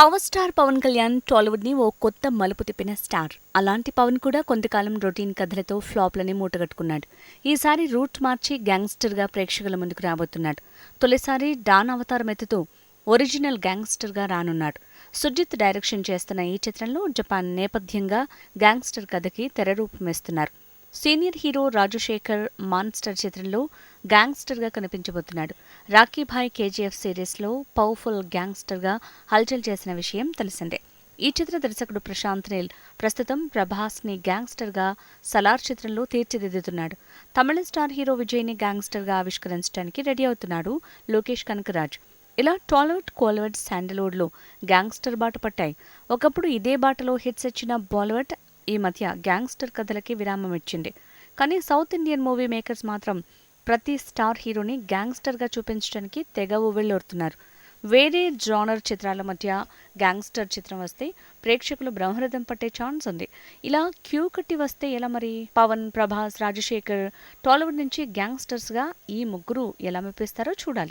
Power star Pawan Kalyan టాలీవుడ్ని ఓ కొత్త మలుపు తిప్పిన స్టార్. అలాంటి పవన్ కూడా కొంతకాలం రొటీన్ కథలతో ఫ్లాప్లని మూటగట్టుకున్నాడు ఈసారి రూట్ మార్చి గ్యాంగ్స్టర్గా ప్రేక్షకుల ముందుకు రాబోతున్నాడు. తొలిసారి డాన్ అవతారం ఎత్తుతూ ఒరిజినల్ గ్యాంగ్స్టర్గా రానున్నాడు. సుజిత్ డైరెక్షన్ చేస్తున్న ఈ చిత్రంలో జపాన్ నేపథ్యంగా గ్యాంగ్స్టర్ కథకి తెరరూపమిస్తున్నారు సీనియర్ హీరో రాజశేఖర్ మాన్స్టర్ చిత్రంలో గ్యాంగ్స్టర్గా కనిపించబోతున్నాడు. రాఖీభాయ్ కేజీఎఫ్ సిరీస్లో పవర్ఫుల్ గ్యాంగ్స్టర్గా హల్చల్ చేసిన విషయం తెలిసిందే. ఈ చిత్ర దర్శకుడు ప్రశాంత్ నీల్ ప్రస్తుతం ప్రభాస్ని గ్యాంగ్స్టర్గా సలార్ చిత్రంలో తీర్చిదిద్దుతున్నాడు. తమిళ స్టార్ హీరో విజయ్ని గ్యాంగ్స్టర్గా ఆవిష్కరించడానికి రెడీ అవుతున్నాడు లోకేష్ కనకరాజ్. ఇలా టాలీవుడ్ కోలీవుడ్ శాండల్వుడ్లో గ్యాంగ్స్టర్ బాట పట్టాయి. ఒకప్పుడు ఇదే బాటలో హిట్స్ ఇచ్చిన బాలీవుడ్ ఈ మధ్య గ్యాంగ్స్టర్ కథలకి విరామం ఇచ్చింది కానీ సౌత్ ఇండియన్ మూవీ మేకర్స్ మాత్రం ప్రతి స్టార్ హీరోని గ్యాంగ్స్టర్గా చూపించడానికి తెగ ఉవ్విళ్ళూరుతున్నారు వేరే జానర్ చిత్రాల మధ్య గ్యాంగ్స్టర్ చిత్రం వస్తే ప్రేక్షకులు బ్రహ్మరథం పట్టే ఛాన్స్ ఉంది. ఇలా క్యూ కట్టి వస్తే ఎలా మరి? పవన్ ప్రభాస్ రాజశేఖర్ టాలీవుడ్ నుంచి గ్యాంగ్స్టర్స్గా ఈ ముగ్గురు ఎలా మెప్పిస్తారో చూడాలి.